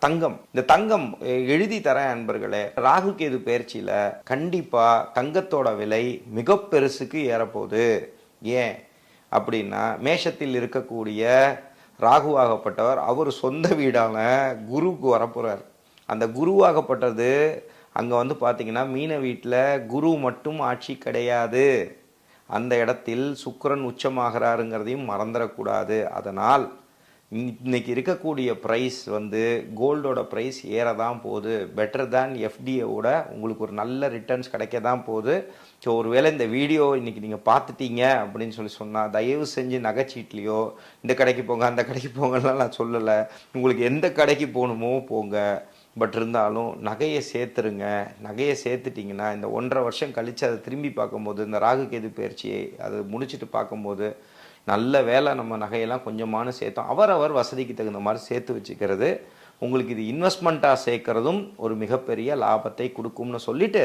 தங்கம். இந்த தங்கம் எழுதி தரேன் அன்பர்களே ராகு கேது பயிற்சியில கண்டிப்பா தங்கத்தோட விலை மிக பெருசுக்கு ஏறப்போகுது. ஏன்? அப்படின்னா மேஷத்தில் இருக்கக்கூடிய ராகுவாகப்பட்டவர் அவர் சொந்த வீடான குருவுக்கு வரப்போறார். அந்த குருவாகப்பட்டது அங்க வந்து பாத்தீங்கன்னா மீன வீட்டில் குரு மட்டும் ஆட்சி கிடையாது. அந்த இடத்தில் சுக்கரன் உச்சமாகிறாருங்கிறதையும் மறந்துடக்கூடாது. அதனால் இன்றைக்கி இருக்கக்கூடிய ப்ரைஸ் வந்து கோல்டோட ப்ரைஸ் ஏற தான் போகுது பெட்டர் தேன் எஃப்டிஏவோட உங்களுக்கு ஒரு நல்ல ரிட்டர்ன்ஸ் கிடைக்க தான் போகுது. ஸோ ஒருவேளை இந்த வீடியோ இன்றைக்கி நீங்கள் பார்த்துட்டீங்க அப்படின்னு சொல்லி சொன்னால் தயவு செஞ்சு நகைச்சீட்லேயோ இந்த கடைக்கு போங்க அந்த கடைக்கு போங்கலாம் நான் சொல்லலை. உங்களுக்கு எந்த கடைக்கு போகணுமோ போங்க. பட் இருந்தாலும் நகையை சேர்த்துருங்க. நகையை சேர்த்துட்டிங்கன்னா இந்த ஒன்றரை வருஷம் கழித்து அதை திரும்பி பார்க்கும்போது இந்த ராகு கேது பயிற்சியை அது முடிச்சுட்டு பார்க்கும்போது நல்ல வேலை நம்ம நகையெல்லாம் கொஞ்சமான சேர்த்தோம். அவரவர் வசதிக்கு தகுந்த மாதிரி சேர்த்து வச்சுக்கிறது. உங்களுக்கு இது இன்வெஸ்ட்மெண்ட்டாக சேர்க்கறதும் ஒரு மிகப்பெரிய லாபத்தை கொடுக்கும்னு சொல்லிட்டு